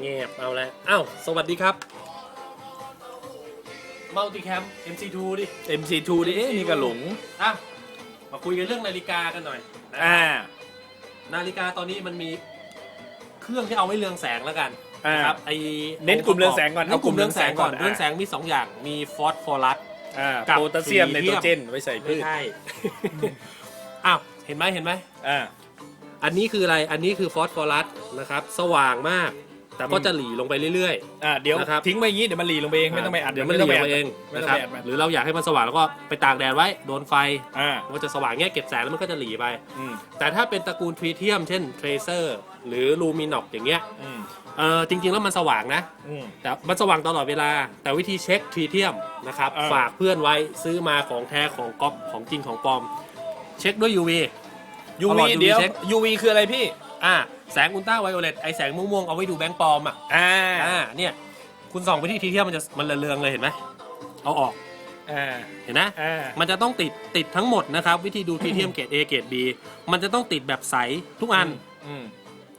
เงียบเอาแล้วอ้าว สวัสดีครับ มัลติแคม MC2 ดิ MC2 ดิเอ๊ะนี่ก็หลงอะมาคุยกันเรื่องนาฬิกากันหน่อยนะอ่า นาฬิกาตอนนี้มันมีเครื่องที่เอาไว้เรืองแสงแล้วกันอ่านะครับไอเน้นกลุ่มเรืองแสงก่อนเน้นกลุ่มเรืองแสงก่อนเอากลุ่มเรืเรือองงแสแสงงมีสองอย่างมีฟอสฟอรัส อ่ากับโพแทสเซียมสีไนเทีโตยมรเจนไว้ใส่พืไม่ชใช่ อ้าว เห็นไหมเห็นไหม อ่าอันนี้คืออะไร อันนี้คือฟอสฟอรัสนะครับ สว่างมาก แต่ก็อืมจะหลีลงไปเรื่อย อ่าเดี๋ยวนะครับ ทิ้งไว้อย่างงี้เดี๋ยวมันหลีลงไปเองๆไม่ต้องไปอัดเดี๋ยวมันหต้ลีไปลงอัดไปเองไม่นะต้องครับไปอัดมันหรือเราอยากให้มันสว่างแล้วก็ไปตากแดดไว้โดนไฟอ่ามันก็จะสว่างเงี้ยเก็บแสงแล้วมันก็จะหลีไป อืมแต่ถ้าเป็นตระกูลทรีเทียม เช่นเทรเซอร์หรือลูมินอกอย่างเงี้ยอืมเออจริง ๆ แล้วมันสว่างนะ อืม แต่มันสว่างตลอดเวลา แต่วิธีเช็คทรีเทียมนะครับอ่า ฝากเพื่อนไว้ซื้อมาของแท้ของก๊อปของจริงของปลอม เช็คด้วย UV ยูเอาหลอวีด UV เดี๋ยวเช็ค ยูวีคืออะไรพี่ อ่า แสงอุลตราไวโอเลตไอแสงม่วงๆเอาไว้ดูแบงค์ปลอมอะอ่าอ่าเนี่ยคุณส่องไปที่ทรีเทียมมันจะมันเรืองๆเลยเห็นไหมเอาออกอ่าเห็นไหมอ่ามันจะต้องติดติดทั้งหมดนะครับ วิธีดูทรีเทียมเกรด A เกรด B มันจะต้องติดแบบใสทุกอันอืม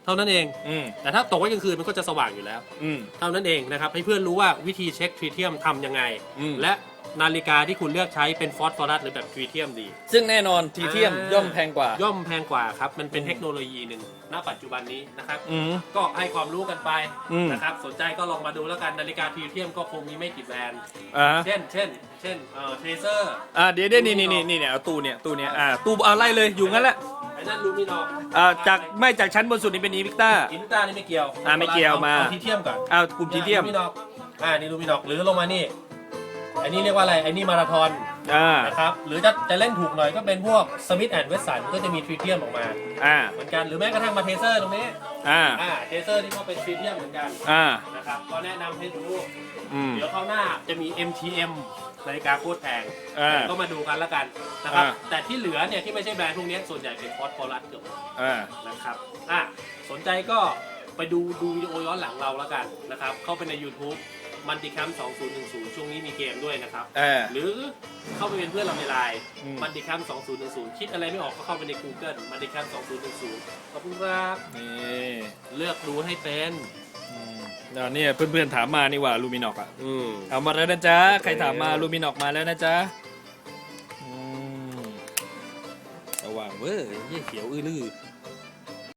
เท่านั้นเอง อืมแต่ถ้าตกไว้กลางคืนมันก็จะสว่างอยู่แล้ว อืม เท่านั้นเองนะครับให้เพื่อนรู้ว่าวิธีเช็คทรีเทียมทำยังไง อืม และ นาฬิกาที่คุณเลือกใช้เป็นฟอสฟอรัสหรือแบบทรีเทียมดี ซึ่งแน่นอนทีเทียมอ่าย่อมแพงกว่า ย่อมแพงกว่าครับ มันเป็นเทคโนโลยีหนึ่งณปัจจุบันนี้นะครับ อืม ก็ให้ความรู้กันไปอืม นะครับ สนใจก็ลองมาดูแล้วกันนาฬิกาทรีเทียมก็คงมีไม่กี่แบรนด์ อ่า เช่น เช่น เช่นเอ่อเทเซอร์อ่าเดี๋ยวเดี๋ยวนี่นี่นี่นี่เนี่ยเอาตู้เนี่ยตู้เนี่ยอ่าตู้เอาไล่เลยอยู่งั้นแหละไอ้นั่นลูมินออ่าจากไม่จากชั้นบนสุดนี่เป็นอีวิกต้า อินต้านี่ไม่เกี่ยวอ่าไม่เกี่ยวมา อทรีเทียมก่อนอ่ากลุ่มทีเทียม ลูมินอกอ่า นี่ลูมินอก หรือลงมานี่ อันนี้เรียกว่าอะไรไอ้นี่มาราธอนอ่านะครับหรือจะจะเล่นถูกหน่อยก็เป็นพวกสมิธแอนด์เวสสันก็จะมีทรีเทียมออกมา อ่าเหมือนกันหรือแม้กระทั่งมาเทเซอร์ตรงนี้อ่าอ่าเทเซอร์นี่ก็เป็นทรีเทียมเหมือนกันอ่านะครับก็แนะนำให้ดูอืม เดี๋ยวคราวหน้าจะมี MTM นาฬิกาโคตรแพงอ่าก็มาดูกันแล้วกันนะครับอ่า แต่ที่เหลือเนี่ยที่ไม่ใช่แบรนด์พวกนี้ส่วนใหญ่เป็นฟอสฟอรัสเกือบหมด อ่า นะครับ อะ สนใจก็ไปดูดูวิดีโอย้อนหลังเราแล้วกันนะครับ เข้าไปใน YouTube มันติคัม2010 ช่วงนี้มีเกมด้วยนะครับอ่าหรือเข้าไปเป็นเพื่อนเราในไลน์อืม มันติคัม2010 คิดอะไรไม่ออกก็เข้าไปใน Google มันติคัม2010 ขอบคุณครับ นี่เลือกดูให้เป็น อืมแล้วเนี่ยเพื่อนๆถามมานี่หว่าลูมินอกอะ อืม เอามาแล้วนะจ๊ะ ใครถามมาลูมินอกมาแล้วนะจ๊ะอืมระหว่างเว้ยเหี้ยเขียวอื้อลือ